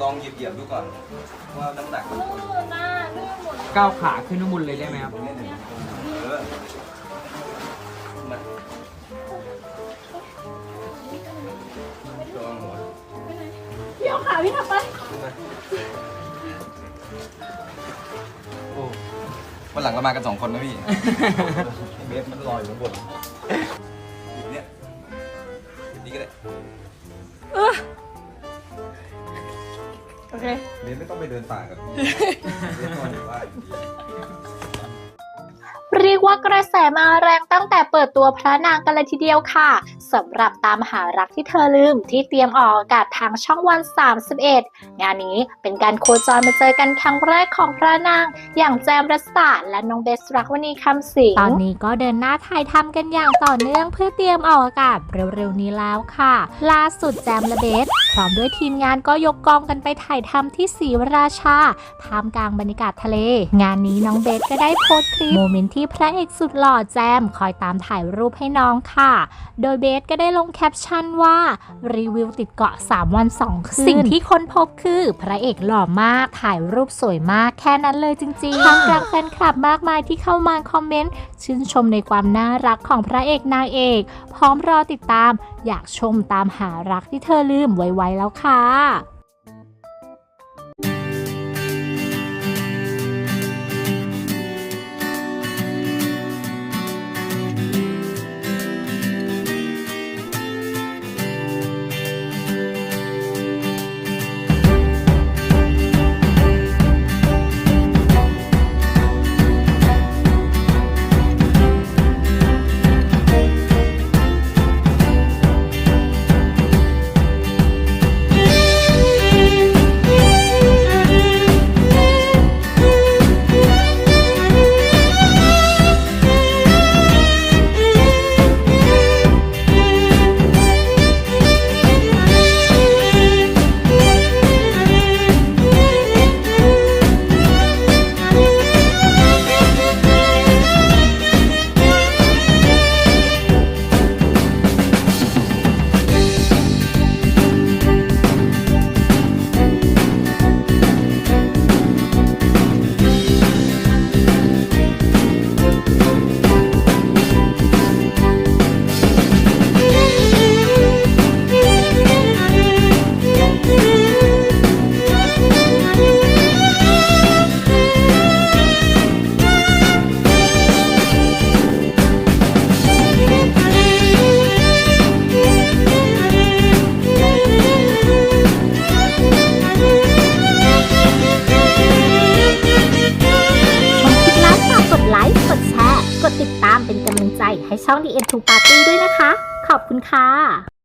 ลองเหยียบเหยียบๆดูก่อน ว่าน้ำหนักมันลื่นนะลื่นหมดเลยก้าวขาขึ้นข้างบนเลยได้ไหมครับตรงนี้หนึ่งเออมาลองหัวพี่เอาขาพี่ทำไปขึ้นมาโอ้ วันหลังเรามากันสองคนนะพี่ เบสมันลอยอยู่ข้างบนหยิบเนี่ยหยิบนี่ก็ได้โอ เคเบสไม่ต้องไปเดินป่ากับพี่เบสนอนอยู่บ้านอยู่ดีเรียกว่ากระแสมาแรง ตั้งแต่เปิดตัวพระนางกันเลยทีเดียวค่ะสำหรับตามหารักที่เธอลืมที่เตรียมออกอากาศทางช่องวัน 31 งานนี้เป็นการโคจรมาเจอกันครั้งแรกของพระนาง อย่างแจมรัสตาและน้องเบสรักวณีคำสิงตอนนี้ก็เดินหน้าถ่ายทำกันอย่างต่อเนื่องเพื่อเตรียมออกอากาศเร็วๆนี้แล้วค่ะ ล่าสุดแจมและเบสพร้อมด้วยทีมงานก็ยกกองกันไปถ่ายทำที่ศรีราชาท่ามกลางบรรยากาศทะเล งานนี้น้องเบสก็ได้โพสต์คลิปโมเมนต์ที่พระเอกสุดหล่อแจมคอยตามถ่ายรูปให้น้องค่ะ โดยเบสก็ได้ลงแคปชั่นว่า รีวิวติดเกาะ 3 วัน 2 คืน สิ่งที่ค้นพบคือ พระเอกหล่อมากถ่ายรูปสวยมากแค่นั้นเลยจริงๆทางกลางแฟนคลับมากมายที่เข้ามาคอมเมนต์ชื่นชมในความน่ารักของพระเอกนางเอก พร้อมรอติดตาม อยากชมตามหารักที่เธอลืมไวๆแล้วค่ะ ให้ช่อง The End to Party ด้วยนะคะ ขอบคุณค่ะ